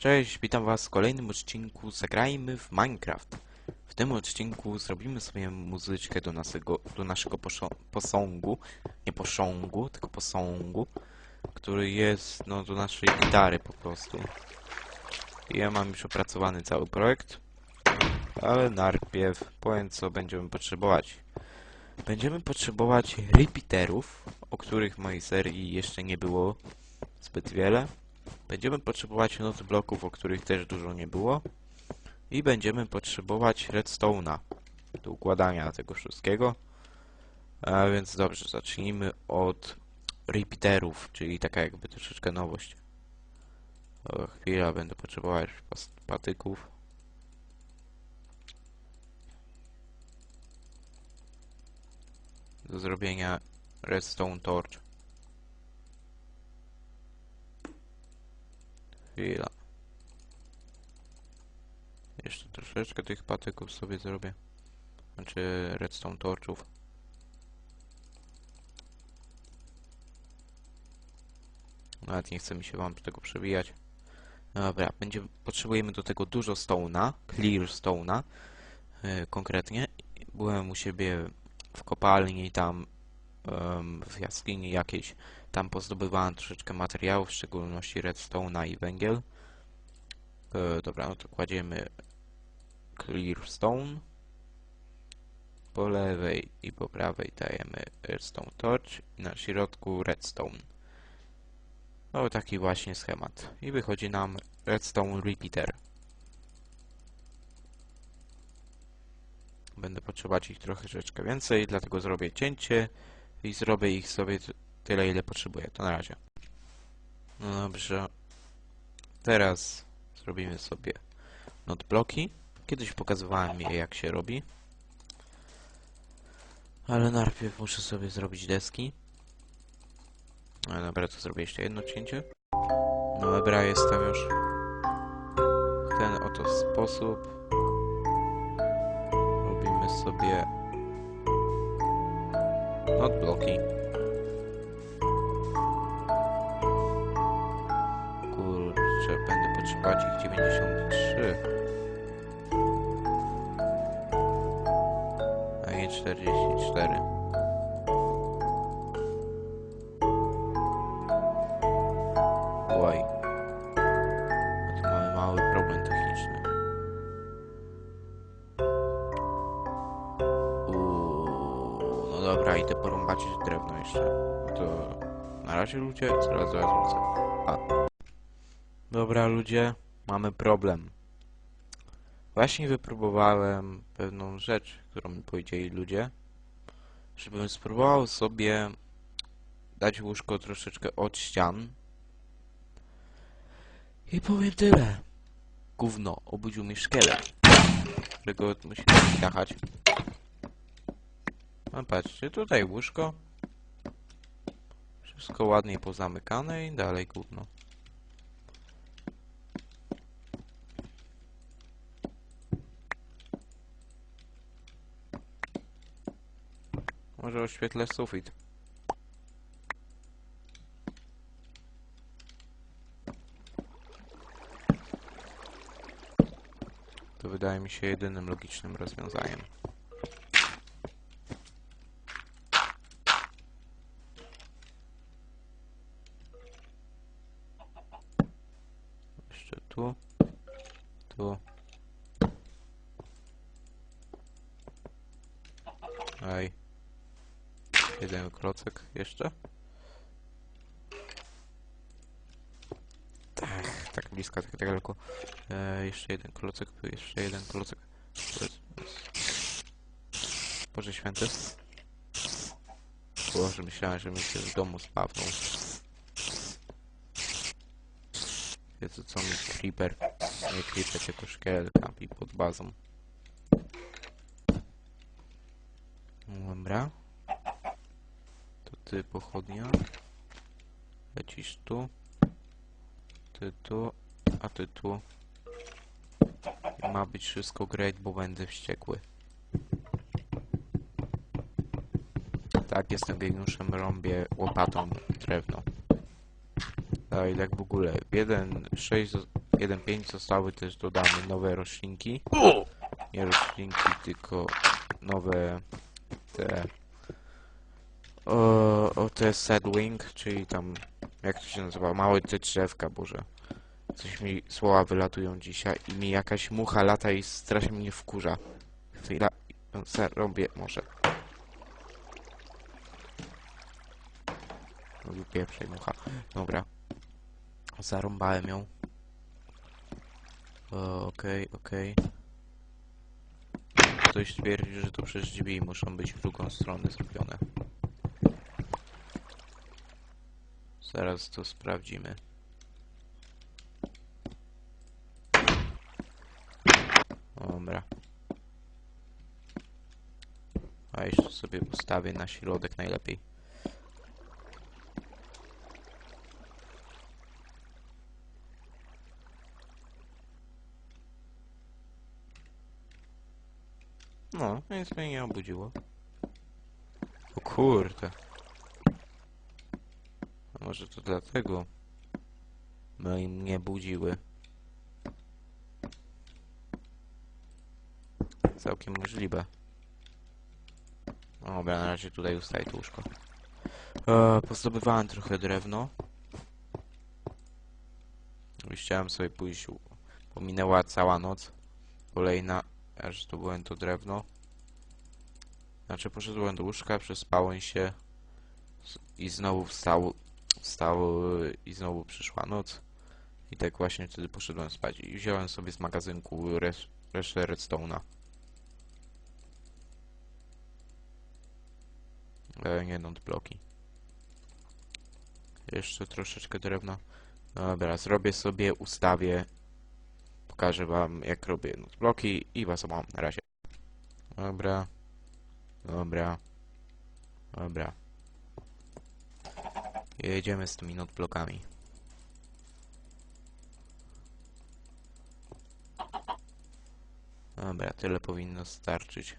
Cześć, witam was w kolejnym odcinku Zagrajmy w Minecraft. W tym odcinku zrobimy sobie muzyczkę do naszego, do naszego posągu, nie posągu, tylko posągu, który jest, no, do naszej gitary po prostu. Ja mam już opracowany cały projekt, ale najpierw powiem co będziemy potrzebować. Będziemy potrzebować repeaterów, o których w mojej serii jeszcze nie było zbyt wiele. Będziemy potrzebować noc bloków, o których też dużo nie było. I będziemy potrzebować redstone'a do układania tego wszystkiego. A więc dobrze, zacznijmy od repeaterów, czyli taka jakby troszeczkę nowość. O, chwila, będę potrzebować patyków. Do zrobienia redstone torch. Chwila. Jeszcze troszeczkę tych patyków sobie zrobię. Znaczy redstone torczów. Nawet nie chce mi się wam tego przewijać. Dobra, będzie, potrzebujemy do tego dużo stone'a, clear stone'a yy, konkretnie. Byłem u siebie w kopalni tam em, w jaskini jakiejś tam pozdobywałem troszeczkę materiałów, w szczególności redstone'a i węgiel. E, dobra, no to kładziemy clear stone. Po lewej i po prawej dajemy redstone torch i na środku redstone. No taki właśnie schemat. I wychodzi nam redstone repeater. Będę potrzebować ich trochę troszeczkę więcej, dlatego zrobię cięcie i zrobię ich sobie tyle, ile potrzebuję. To na razie. No dobrze. Teraz zrobimy sobie notebloki. Kiedyś pokazywałem je, jak się robi. Ale najpierw muszę sobie zrobić deski. No dobra, to zrobię jeszcze jedno cięcie. No dobra, jestem już w ten oto sposób. Robimy sobie notebloki. Kurczę, będę potrzebować ich 93. A nie 44. Oj. Mały problem techniczny. Uuu, no dobra, idę porąbać drewno jeszcze. To na razie ludzie, zaraz zaraz wrócę. A. Dobra ludzie, mamy problem. Właśnie wypróbowałem pewną rzecz, którą mi powiedzieli ludzie, żebym spróbował sobie dać łóżko troszeczkę od ścian. I powiem tyle. Gówno, obudził mnie szkielet, którego musi jechać. No patrzcie, tutaj łóżko. Wszystko ładnie pozamykane i dalej gówno. Może oświetlę sufit. To wydaje mi się jedynym logicznym rozwiązaniem. Jeszcze tu, tu. Ej. Jeden klocek jeszcze. Tak, tak blisko, tak daleko. E, jeszcze jeden klocek, jeszcze jeden klocek. Boże święty. Boże, myślałem, że mi się w domu spawnął. Jezu, co mi creeper, nie creeper, tylko szkielet kampi pod bazą. Dobra. Ty pochodnia. Lecisz tu. Ty tu, a ty tu. Ma być wszystko great, bo będę wściekły. Tak, jestem geniuszem, rąbię łopatą drewno. Dalej, tak w ogóle. 1.6 1.5 zostały też dodane nowe roślinki. Nie roślinki, tylko nowe te o, o te sedwing, czyli tam jak to się nazywa? Małe te drzewka, boże. Coś mi słowa wylatują dzisiaj i mi jakaś mucha lata i strasznie mnie wkurza. Chwila, robię może. Robił pierwszej mucha. Dobra. Zarąbałem ją. Okej, okej. Ktoś twierdzi, że to przez drzwi muszą być w drugą stronę zrobione. Zaraz to sprawdzimy. Dobra. A jeszcze sobie ustawię na środek najlepiej. No, nic mnie nie obudziło. O kurde. Może to dlatego no i mnie budziły. Całkiem możliwe. Dobra, na razie tutaj ustawię to łóżko. E, pozdobywałem trochę drewno. Już chciałem sobie pójść, u- bo minęła cała noc. Kolejna, aż zdobyłem to drewno. Znaczy poszedłem do łóżka, przespałem się i znowu wstał, wstał y, i znowu przyszła noc. I tak właśnie wtedy poszedłem spać i wziąłem sobie z magazynku resz resztę redstone'a. E, nie no, bloki. Jeszcze troszeczkę drewna. Dobra, zrobię sobie, ustawię. Pokażę wam jak robię bloki i was mam na razie. Dobra. Dobra. Dobra. Jedziemy z tymi notblokami. Dobra, tyle powinno starczyć.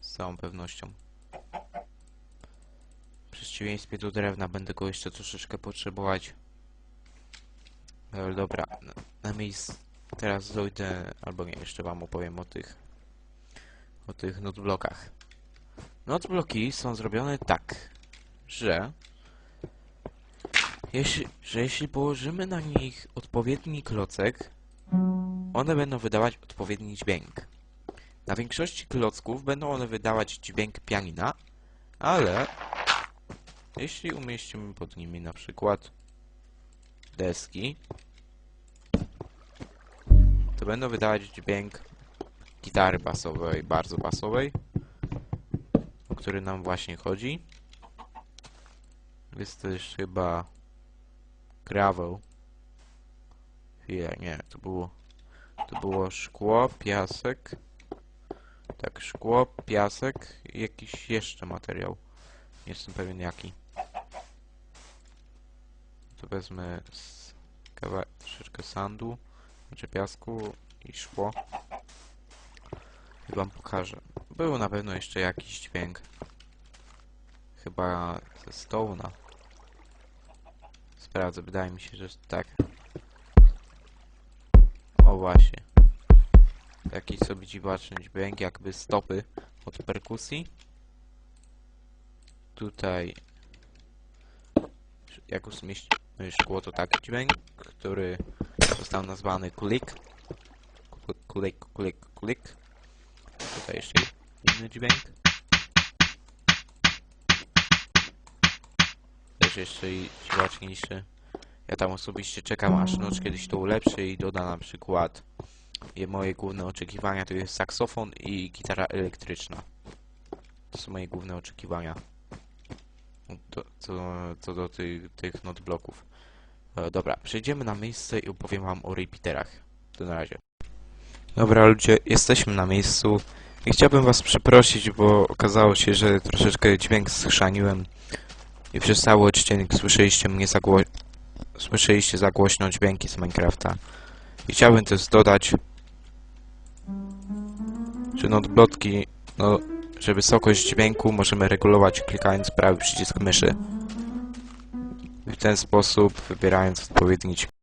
Z całą pewnością. W przeciwieństwie do drewna będę go jeszcze troszeczkę potrzebować. Dobra, na, na miejscu teraz dojdę, albo nie, jeszcze wam opowiem o tych o tych notblokach. Notbloki są zrobione tak, że jeśli, że jeśli położymy na nich odpowiedni klocek, one będą wydawać odpowiedni dźwięk. Na większości klocków będą one wydawać dźwięk pianina, ale jeśli umieścimy pod nimi na przykład deski, to będą wydawać dźwięk gitary basowej, bardzo basowej, o który nam właśnie chodzi. Jest też chyba gravel. Chwilę, nie, to było to było szkło, piasek. Tak, szkło, piasek i jakiś jeszcze materiał. Nie jestem pewien jaki. To wezmę z kawa troszeczkę sandu, znaczy piasku i szkło. I wam pokażę. Był na pewno jeszcze jakiś dźwięk. Chyba ze stołna. Sprawdzę, wydaje mi się, że tak. O właśnie. Jakiś sobie dziwaczny dźwięk, jakby stopy od perkusji. Tutaj jak umieścimy szkło, to taki dźwięk, który został nazwany klik. Klik, klik, klik. Tutaj jeszcze inny dźwięk. Też jeszcze i dziwaczniejszy. Ja tam osobiście czekam aż noc kiedyś to ulepszy i doda na przykład moje główne oczekiwania to jest saksofon i gitara elektryczna. To są moje główne oczekiwania. Do, co, co do tych, tych notebloków. E, dobra, przejdziemy na miejsce i opowiem wam o repeaterach. To na razie. Dobra ludzie, jesteśmy na miejscu i chciałbym was przeprosić, bo okazało się, że troszeczkę dźwięk schrzaniłem i przez cały odcinek słyszeliście mnie za gło... słyszeliście za głośno dźwięki z Minecrafta. I chciałbym też dodać, że notblotki, no, że wysokość dźwięku możemy regulować klikając prawy przycisk myszy. W ten sposób wybierając odpowiedni dźwięk.